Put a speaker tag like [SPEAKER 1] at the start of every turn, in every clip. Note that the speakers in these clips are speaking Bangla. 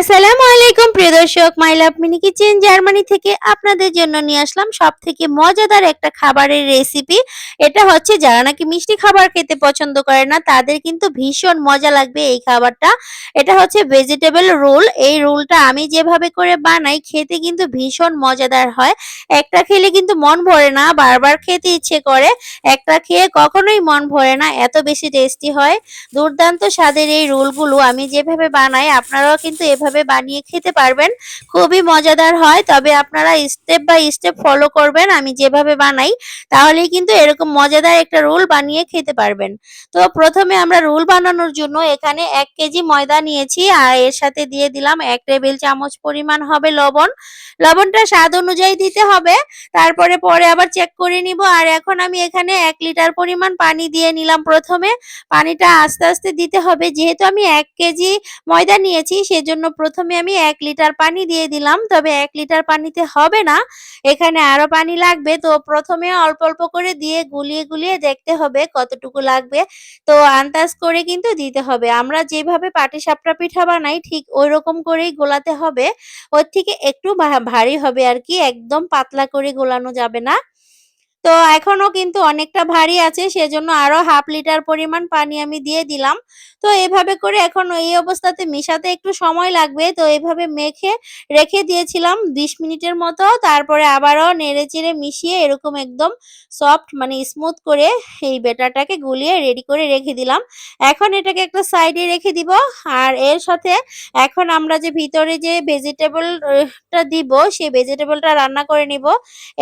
[SPEAKER 1] আসসালামু আলাইকুম, প্রিয় দর্শক my love mini kitchen Germany থেকে আপনাদের জন্য নিয়ে আসলাম সব থেকে মজাদার একটা খাবারের রেসিপি এটা হচ্ছে যারা নাকি মিষ্টি খাবার খেতে পছন্দ করে না, তাদের কিন্তু ভীষণ মজা লাগবে এই খাবারটা। এটা হচ্ছে ভেজিটেবল রোল এই রোলটা আমি যেভাবে করে বানাই, খেতে কিন্তু ভীষণ মজাদার হয়। একটা খেলে কিন্তু মন ভরে না, বারবার খেতে ইচ্ছে করে। একটা খেয়ে কখনোই মন ভরে না, এত বেশি টেস্টি হয়। দুর্দান্ত স্বাদের এই রোলগুলো আমি যেভাবে বানাই, আপনারাও কিন্তু এভাবে বানিয়ে খেতে পারবেন। খুবই মজাদার হয়। তবে আপনারা স্টেপ বাই স্টেপ ফলো করবেন। আমি যেভাবে বানাই, তাহলেই কিন্তু এরকম মজাদার একটা রোল বানিয়ে খেতে পারবেন। তো প্রথমে আমরা রোল বানানোর জন্য এখানে এক কেজি ময়দা নিয়েছি। আর এর সাথে দিয়ে দিলাম এক টেবিল চামচ পরিমাণ হবে লবণ। লবণটা স্বাদ অনুযায়ী দিতে হবে। তারপরে পরে আবার চেক করে নিব। আর এখন আমি এখানে এক লিটার পরিমাণ পানি দিয়ে নিলাম প্রথমে। পানিটা আস্তে আস্তে দিতে হবে। যেহেতু আমি এক কেজি ময়দা নিয়েছি, সেজন্য প্রথমে আমি এক লিটার পানি দিয়ে দিলাম, তবে এক লিটার পানিতে হবে না। এখানে আরও পানি লাগবে, তো প্রথমে অল্প অল্প করে দিয়ে গুলিয়ে গুলিয়ে দেখতে হবে কতটুকু লাগবে। তো আন্দাজ করে কিন্তু দিতে হবে। আমরা যেভাবে পাটিসাপটা পিঠা বানাই, ঠিক ওই রকম করেই গোলাতে হবে। ওর থেকে একটু ভারী হবে আর কি, একদম পাতলা করে গোলানো যাবে না। তো এখনও কিন্তু অনেকটা ভারী আছে, সেজন্য আরও হাফ লিটার পরিমাণ পানি আমি দিয়ে দিলাম। তো এভাবে করে এখন এই অবস্থাতে মেশাতে একটু সময় লাগবে, তো এভাবে মেখে রেখে দিয়েছিলাম বিশ মিনিটের মতো। তারপরে আবারও নেড়ে চেড়ে মিশিয়ে এরকম একদম সফট মানে স্মুথ করে এই বেটারটাকে গুলিয়ে রেডি করে রেখে দিলাম। এখন এটাকে একটা সাইডে রেখে দিব, আর এর সাথে এখন আমরা যে ভিতরে যে ভেজিটেবলটা দিব, সেই ভেজিটেবলটা রান্না করে নিব।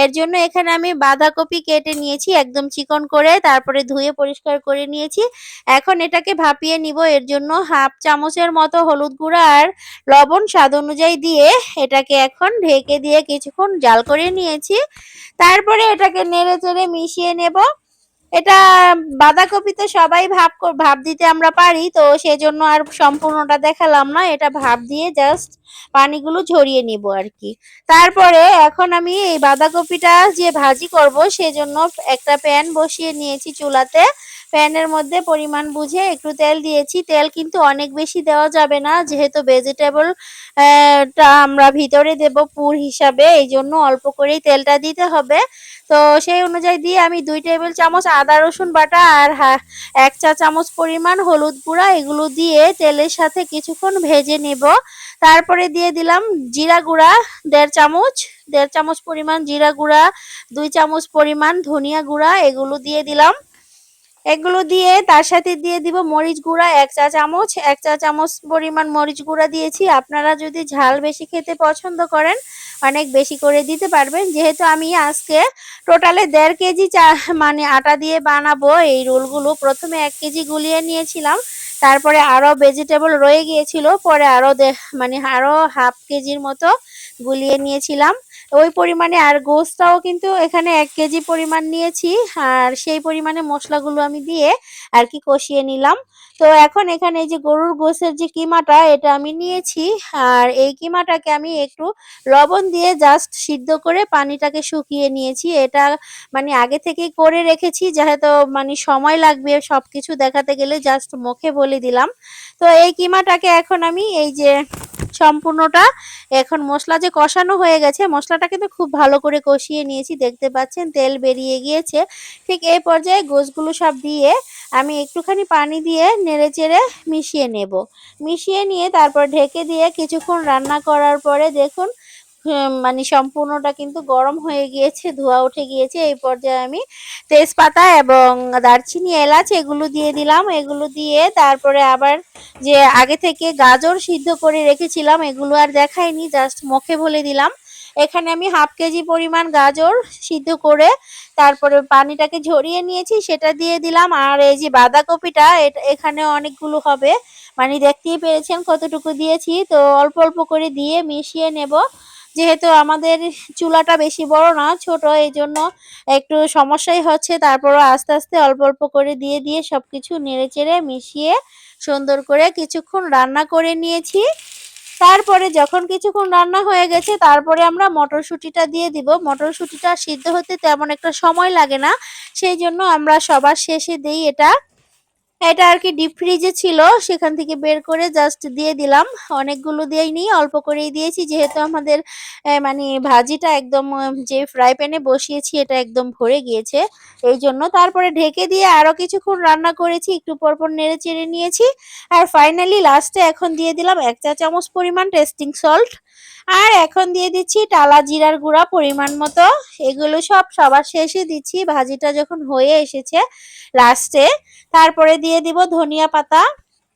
[SPEAKER 1] এর জন্য এখানে আমি বাঁধাকপি কেটে নিয়েছি, একদম চিকন করে, তারপরে ধুয়ে পরিষ্কার করে নিয়েছি। এখন এটাকে ভাপিয়ে নিব, এর জন্য হাফ চামচের মতো হলুদ গুঁড়া আর লবণ স্বাদ অনুযায়ী দিয়ে এটাকে এখন ঢেকে দিয়ে কিছুক্ষণ জাল করে নিয়েছি। তারপরে এটাকে নেড়ে চেড়ে মিশিয়ে নেব। এটা বাঁধাকপি তো সবাই ভাব ভাব দিতে আমরা পারি, তো সেজন্য আর সম্পূর্ণটা দেখালাম না, এটা ভাব দিয়ে জাস্ট পানিগুলো ঝরিয়ে নিব আর কি। তারপরে এখন আমি এই বাঁধাকপিটা যে ভাজি করব, সেজন্য একটা প্যান বসিয়ে নিয়েছি চুলাতে। প্যানের মধ্যে পরিমাণ বুঝে একটু তেল দিয়েছি। তেল কিন্তু অনেক বেশি দেওয়া যাবে না, যেহেতু ভেজিটেবল টা আমরা ভিতরে দেব পুর হিসাবে, এই জন্য অল্প করেই তেলটা দিতে হবে। তো সেই অনুযায়ী দিয়ে আমি দুই টেবিল চামচ আদা, রসুন বাটা আর এক চা চামচ পরিমাণ হলুদ গুঁড়া, এগুলো দিয়ে তেলের সাথে কিছুক্ষণ ভেজে নেব। তারপরে দিয়ে দিলাম জিরা গুঁড়া, দেড় চামচ দেড় চামচ পরিমাণ জিরা গুঁড়া, দুই চামচ পরিমাণ ধনিয়া গুঁড়া, এগুলো দিয়ে দিলাম। এগুলো দিয়ে তার সাথে দিয়ে দিব মরিচ গুঁড়া, এক চা চামচ, এক চা চামচ পরিমাণ মরিচ গুঁড়া দিয়েছি। আপনারা যদি ঝাল বেশি খেতে পছন্দ করেন, অনেক বেশি করে দিতে পারবেন। যেহেতু আমি আজকে টোটালে দেড় কেজি চা মানে আটা দিয়ে বানাবো, এই রোলগুলো প্রথমে এক কেজি গুলিয়ে নিয়েছিলাম। তারপরে আরও ভেজিটেবল রয়ে গিয়েছিল, পরে আরও মানে আরও হাফ কেজির মতো গুলিয়ে নিয়েছিলাম। ওই পরিমাণে আর গোস্তটাও কিন্তু এখানে এক কেজি পরিমাণ নিয়েছি, আর সেই পরিমাণে মশলাগুলো আমি দিয়ে আর কি কষিয়ে নিলাম। তো এখন এখানে এই যে গরুর গোসের যে কিমাটা, এটা আমি নিয়েছি, আর এই কিমাটাকে আমি একটু লবণ দিয়ে জাস্ট সিদ্ধ করে পানিটাকে শুকিয়ে নিয়েছি। এটা মানে আগে থেকেই করে রেখেছি, যেহেতু মানে সময় লাগবে সব কিছু দেখাতে গেলে জাস্ট মুখে বলে দিলাম। তো এই কিমাটাকে এখন আমি এই যে সম্পূর্ণটা এখন মশলা যে কষানো হয়ে গেছে, মশলাটা কিন্তু খুব ভালো করে কষিয়ে নিয়েছি, দেখতে পাচ্ছেন তেল বেরিয়ে গিয়েছে। ঠিক এই পর্যায়ে গোছগুলো সব দিয়ে আমি একটুখানি পানি দিয়ে নেড়ে চেড়ে মিশিয়ে নেব। মিশিয়ে নিয়ে তারপর ঢেকে দিয়ে কিছুক্ষণ রান্না করার পরে দেখুন মানে সম্পূর্ণটা কিন্তু গরম হয়ে গিয়েছে, ধোয়া উঠে গিয়েছে। এই পর্যায়ে আমি তেজপাতা এবং দারচিনি, এলাচ এগুলো দিয়ে দিলাম। এগুলো দিয়ে তারপরে আবার যে আগে থেকে গাজর সিদ্ধ করে রেখেছিলাম, এগুলো আর দেখাইনি জাস্ট মুখে বলে দিলাম। এখানে আমি হাফ কেজি পরিমাণ গাজর সিদ্ধ করে তারপরে পানিটাকে ঝরিয়ে নিয়েছি, সেটা দিয়ে দিলাম। আর এই যে বাঁধাকপিটা এখানে অনেকগুলো হবে। মানে দেখতেই পেরেছেন কতটুকু দিয়েছি। তো অল্প অল্প করে দিয়ে মিশিয়ে নেব। যেহেতু আমাদের চুলাটা বেশি বড় না, ছোট এই জন্য একটু সমস্যাই হচ্ছে। তারপরও আস্তে আস্তে অল্প অল্প করে দিয়ে দিয়ে সবকিছু নেড়ে চেড়ে মিশিয়ে সুন্দর করে কিছুক্ষণ রান্না করে নিয়েছি। তারপরে যখন কিছুক্ষণ রান্না হয়ে গেছে, তারপরে আমরা মটরশুঁটিটা দিয়ে দিব। মটরশুঁটিটা সিদ্ধ হতে তেমন একটা সময় লাগে না সেই জন্য আমরা সবার শেষে দিই এটা। এটা আর কি ডিপ ফ্রিজে ছিল, সেখান থেকে বের করে জাস্ট দিয়ে দিলাম। অনেকগুলো দিইনি অল্প করেই দিয়েছি। যেহেতু আমাদের মানে ভাজিটা একদম, যে ফ্রাই প্যানে বসিয়েছি, এটা একদম ভরে গিয়েছে। এই জন্য তারপরে ঢেকে দিয়ে আরও কিছুক্ষণ রান্না করেছি, একটু পরপর নেড়ে চেড়ে নিয়েছি। আর ফাইনালি লাস্টে এখন দিয়ে দিলাম এক চা চামচ পরিমাণ টেস্টিং সল্ট আর এখন দিয়ে দিচ্ছি টালা জিরার গুঁড়া পরিমাণ মতো। এগুলো সব সবার শেষে দিচ্ছি, ভাজিটা যখন হয়ে এসেছে লাস্টে তারপরে দিয়ে দিব ধনিয়া পাতা।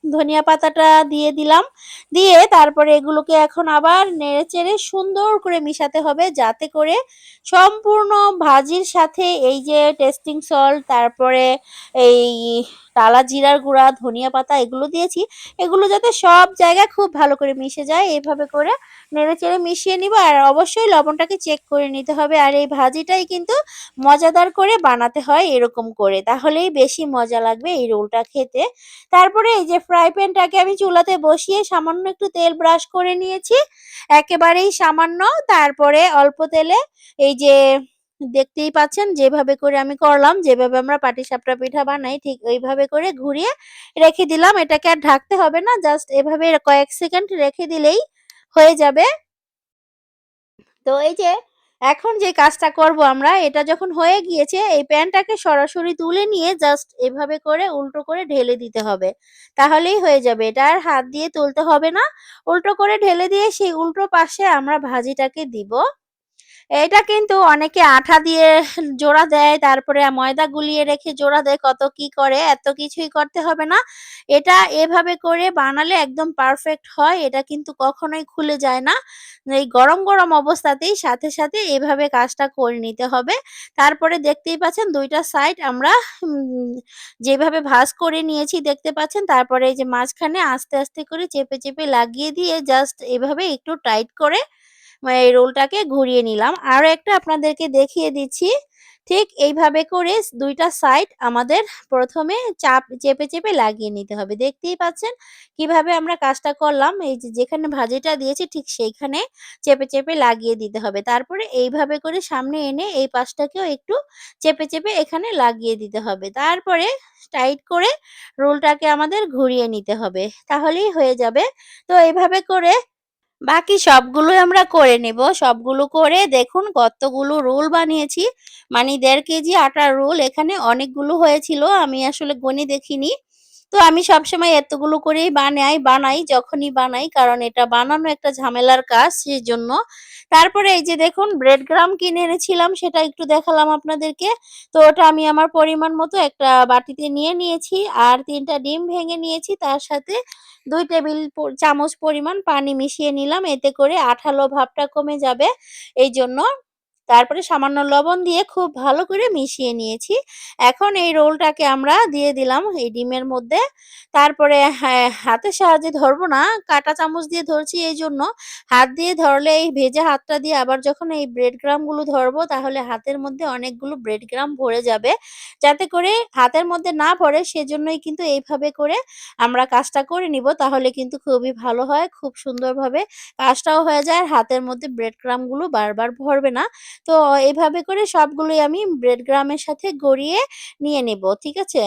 [SPEAKER 1] ধনিয়া পাতাটা দিয়ে দিলাম। দিয়ে তারপরে এগুলোকে এখন আবার নেড়েচেড়ে সুন্দর করে মিশাতে হবে যাতে করে সম্পূর্ণ ভাজির সাথে এই যে টেস্টিং সল্ট তারপরে এই টালা জিরার গুঁড়া, ধনিয়া পাতা এগুলো দিয়েছি। এগুলো যাতে সব জায়গায় খুব ভালো করে মিশে যায় এইভাবে করে নেড়ে চেড়ে মিশিয়ে নিব। আর অবশ্যই লবণটাকে চেক করে নিতে হবে। আর এই ভাজিটাই কিন্তু মজাদার করে বানাতে হয় এরকম করে। তাহলেই বেশি মজা লাগবে এই রোলটা খেতে। তারপরে এই যে ফ্রাই প্যানটাকে আমি চুলাতে বসিয়ে সামান্য একটু তেল ব্রাশ করে নিয়েছি। একেবারেই সামান্য। তারপরে অল্প তেলে এই যে দেখতেই পাচ্ছেন, যেভাবে করে আমি করলাম, যেভাবে আমরা পাটিসাপটা পিঠা বানাই, ঠিক ওইভাবে করে ঘুরিয়ে রেখে দিলাম। এটাকে আর ঢাকতে হবে না, জাস্ট এভাবে কয়েক সেকেন্ড রেখে দিলেই হয়ে যাবে। তো এই যে, এখন যে কাজটা করব আমরা, এটা যখন হয়ে গিয়েছে, এই প্যানটাকে সরাসরি তুলে নিয়ে জাস্ট এভাবে করে উল্টো করে ঢেলে দিতে হবে। তাহলেই হয়ে যাবে। এটা আর হাত দিয়ে তুলতে হবে না। উল্টো করে ঢেলে দিয়ে সেই উল্টো পাশে আমরা ভাজিটাকে দিব। এটা কিন্তু অনেকে আঠা দিয়ে জোড়া দেয়, তারপরে ময়দা গুলিয়ে রেখে জোড়া দেয়, কত কি করে, এত কিছুই করতে হবে না। এটা এভাবে করে বানালে একদম পারফেক্ট হয়, এটা কিন্তু কখনোই খুলে যায় না। এই গরম গরম অবস্থাতেই সাথে সাথে এভাবে কাজটা করে নিতে হবে। তারপরে দেখতেই পাচ্ছেন দুইটা সাইড আমরা যেভাবে ভাজ করে নিয়েছি দেখতে পাচ্ছেন, তারপরে এই যে মাঝখানে আস্তে আস্তে করে চেপে চেপে লাগিয়ে দিয়ে জাস্ট এভাবে একটু টাইট করে এই রোলটাকে ঘুরিয়ে নিলাম। আরও একটা আপনাদেরকে দেখিয়ে দিচ্ছি। ঠিক এইভাবে করে দুইটা সাইড আমাদের প্রথমে চাপ, চেপে চেপে লাগিয়ে নিতে হবে। দেখতেই পাচ্ছেন কীভাবে আমরা কাজটা করলাম। এই যে যেখানে ভাজিটা দিয়েছি ঠিক সেইখানে চেপে চেপে লাগিয়ে দিতে হবে। তারপরে এইভাবে করে সামনে এনে এই পাশটাকেও একটু চেপে চেপে এখানে লাগিয়ে দিতে হবে। তারপরে টাইট করে রোলটাকে আমাদের ঘুরিয়ে নিতে হবে। তাহলেই হয়ে যাবে। তো এইভাবে করে বাকি সবগুলোই আমরা করে নেব। সবগুলো করে দেখুন কতগুলো রোল বানিয়েছি। মানে দেড় কেজি আটার রোল এখানে অনেকগুলো হয়েছিল, আমি আসলে গণে দেখিনি। তো আমি সবসময় এতগুলো করেই বানাই বানাই, যখনই বানাই, কারণ এটা বানানো একটা ঝামেলার কাজ সেই জন্য তারপরে এই যে দেখুন ব্রেড গ্রাম কিনে এনেছিলাম, সেটা একটু দেখালাম আপনাদেরকে। তো ওটা আমি আমার পরিমাণ মতো একটা বাটিতে নিয়ে নিয়েছি আর তিনটা ডিম ভেঙে নিয়েছি। তার সাথে দুই টেবিল চামচ পরিমাণ পানি মিশিয়ে নিলাম। এতে করে আঠালো ভাবটা কমে যাবে। এই জন্য তারপরে সামান্য লবণ দিয়ে খুব ভালো করে মিশিয়ে নিয়েছি। এখন এই রোলটাকে আমরা দিয়ে দিলাম এই ডিমের মধ্যে। তারপরে হ্যাঁ, হাতের সাহায্যে ধরবো না কাঁটা চামচ দিয়ে ধরছি এই জন্য। হাত দিয়ে ধরলে এই ভেজা হাতটা দিয়ে আবার যখন এই ব্রেডগুলো ধরবো তাহলে হাতের মধ্যে অনেকগুলো ব্রেড গ্রাম ভরে যাবে। যাতে করে হাতের মধ্যে না পড়ে সেজন্যই কিন্তু এইভাবে করে আমরা কাজটা করে নিব। তাহলে কিন্তু খুবই ভালো হয় খুব সুন্দরভাবে কাজটাও হয়ে যায়। আর হাতের মধ্যে ব্রেডগুলো বারবার ভরবে না। তো এভাবে করে সবগুলোই আমি ব্রেড গ্রামের সাথে গড়িয়ে নিয়ে নেব ঠিক আছে?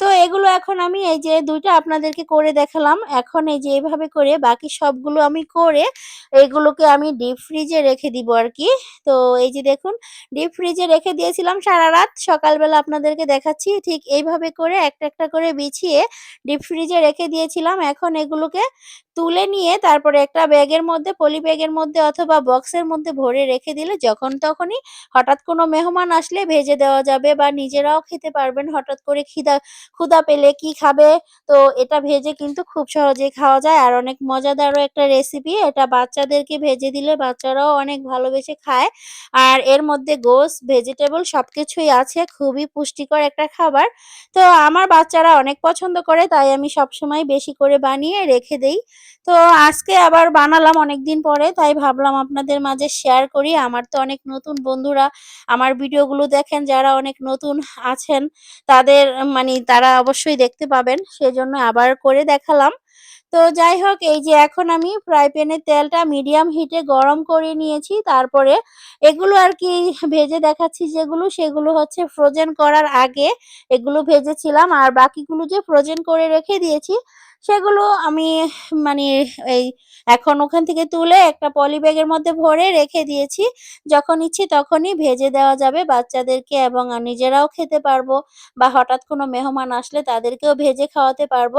[SPEAKER 1] তো এগুলো এখন আমি এই যে দুইটা আপনাদেরকে করে দেখালাম। এখন এই যে এভাবে করে বাকি সবগুলো আমি করে এগুলোকে আমি ডিপ ফ্রিজে রেখে দিব আর কি তো এই যে দেখুন ডিপ ফ্রিজে রেখে দিয়েছিলাম সারা রাত। সকালবেলা আপনাদেরকে দেখাচ্ছি, ঠিক এইভাবে করে একটা একটা করে বিছিয়ে ডিপ ফ্রিজে রেখে দিয়েছিলাম। এখন এগুলোকে তুলে নিয়ে তারপরে একটা ব্যাগের মধ্যে, পলি ব্যাগের মধ্যে অথবা বক্সের মধ্যে ভরে রেখে দিলে যখন তখনই হঠাৎ কোনো মেহমান আসলে ভেজে দেওয়া যাবে বা নিজেরাও খেতে পারবেন। হঠাৎ করে খিদা ক্ষুধা পেলে কি খাবে? তো এটা ভেজে কিন্তু খুব সহজে খাওয়া যায়। আর অনেক মজাদারও একটা রেসিপি এটা বাচ্চাদেরকে ভেজে দিলে বাচ্চারাও অনেক ভালোবেসে খায়। আর এর মধ্যে গোস ভেজিটেবল সবকিছুই আছে, খুবই পুষ্টিকর একটা খাবার। তো আমার বাচ্চারা অনেক পছন্দ করে, তাই আমি সবসময় বেশি করে বানিয়ে রেখে দেই। তো আজকে আবার বানালাম অনেকদিন পরে, তাই ভাবলাম আপনাদের মাঝে শেয়ার করি। আমার তো অনেক নতুন বন্ধুরা, আমার ভিডিওগুলো দেখেন, যারা অনেক নতুন আছেন, তাদের মানে তারা অবশ্যই দেখতে পাবেন, সেজন্য আবার করে দেখালাম। তো যাই হোক, এই যে এখন আমি ফ্রাই প্যানের তেলটা মিডিয়াম হিটে গরম করে নিয়েছি, তারপরে এগুলো আর কি ভেজে দেখাচ্ছি যেগুলো, সেগুলো হচ্ছে ফ্রোজেন করার আগে এগুলো ভেজেছিলাম, আর বাকিগুলো যে ফ্রোজেন করে রেখে দিয়েছি সেগুলো আমি মানে এই এখন ওখান থেকে তুলে একটা পলি ব্যাগের মধ্যে ভরে রেখে দিয়েছি। যখন ইচ্ছে তখনই ভেজে দেওয়া যাবে বাচ্চাদেরকে এবং নিজেরাও খেতে পারব বা হঠাৎ কোনো মেহমান আসলে তাদেরকেও ভেজে খাওয়াতে পারব।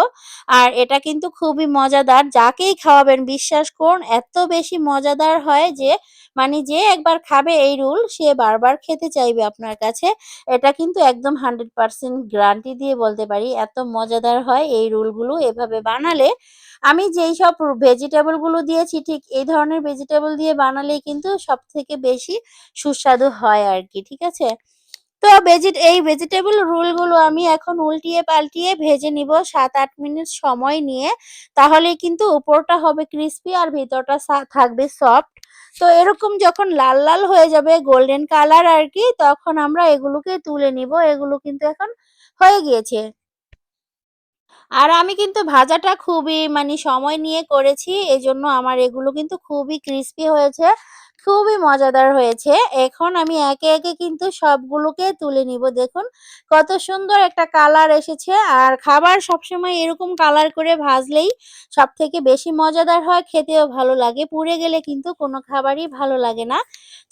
[SPEAKER 1] আর এটা কিন্তু খুবই মজাদার। যাকেই খাওয়াবেন, বিশ্বাস করুন, এত বেশি মজাদার হয় যে মানে যে একবার খাবে এই রুল, সে বারবার খেতে চাইবে আপনার কাছে। এটা কিন্তু একদম হান্ড্রেড পার্সেন্ট গ্যারান্টি দিয়ে বলতে পারি, এত মজাদার হয় এই রোলগুলো এভাবে বানালে আমি যেই সব ভেজিটেবলগুলো দিয়েছি ঠিক এই ধরনের ভেজিটেবল দিয়ে বানালেই কিন্তু সব থেকে বেশি সুস্বাদু হয় আর কি ঠিক আছে? তো ভেজি এই ভেজিটেবল রোলগুলো আমি এখন উল্টিয়ে পাল্টিয়ে ভেজে নিব সাত আট মিনিট সময় নিয়ে তাহলে কিন্তু উপরটা হবে ক্রিস্পি আর ভিতরটা থাকবে সফট তো এরকম যখন লাল লাল হয়ে যাবে গোল্ডেন কালার আর কি তখন আমরা এগুলোকে তুলে নিব, এগুলো কিন্তু এখন হয়ে গিয়েছে। আর আমি কিন্তু ভাজাটা খুবই মানে সময় নিয়ে করেছি, এজন্য আমার এগুলো কিন্তু খুবই ক্রিস্পি হয়েছে। খুবই মজাদার হয়েছে। এখন আমি একে একে কিন্তু সবগুলোকে তুলে নিব। দেখুন, কত সুন্দর একটা কালার এসেছে। আর খাবার সবসময় এরকম কালার করে ভাজলেই সব থেকে বেশি মজাদার হয়, খেতেও ভালো লাগে। পুড়ে গেলে কিন্তু কোনো খাবারই ভালো লাগে না।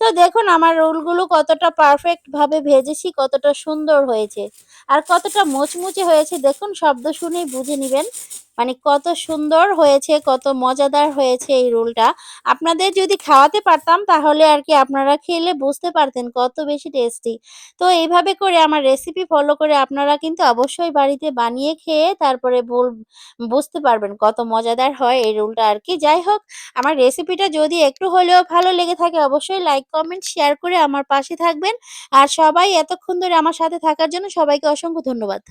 [SPEAKER 1] তো দেখুন, আমার রোলগুলো কতটা পারফেক্ট ভাবে ভেজেছি, কতটা সুন্দর হয়েছে। আর কতটা মুচমুচে হয়েছে, দেখুন, শব্দ শুনেই বুঝে নিবেন। মানে কত সুন্দর হয়েছে, কত মজাদার হয়েছে এই রোলটা। আপনাদের যদি খাওয়াতে পারতাম তাহলে আর কি আপনারা খেলে বুঝতে পারতেন কত বেশি টেস্টি। তো এইভাবে করে আমার রেসিপি ফলো করে আপনারা কিন্তু অবশ্যই বাড়িতে বানিয়ে খেয়ে তারপরে বল, বুঝতে পারবেন কত মজাদার হয় এই রোলটা আর কি। যাই হোক, আমার রেসিপিটা যদি একটু হলেও ভালো লেগে থাকে অবশ্যই লাইক কমেন্ট শেয়ার করে আমার পাশে থাকবেন। আর সবাই এতক্ষণ ধরে আমার সাথে থাকার জন্য সবাইকে অসংখ্য ধন্যবাদ।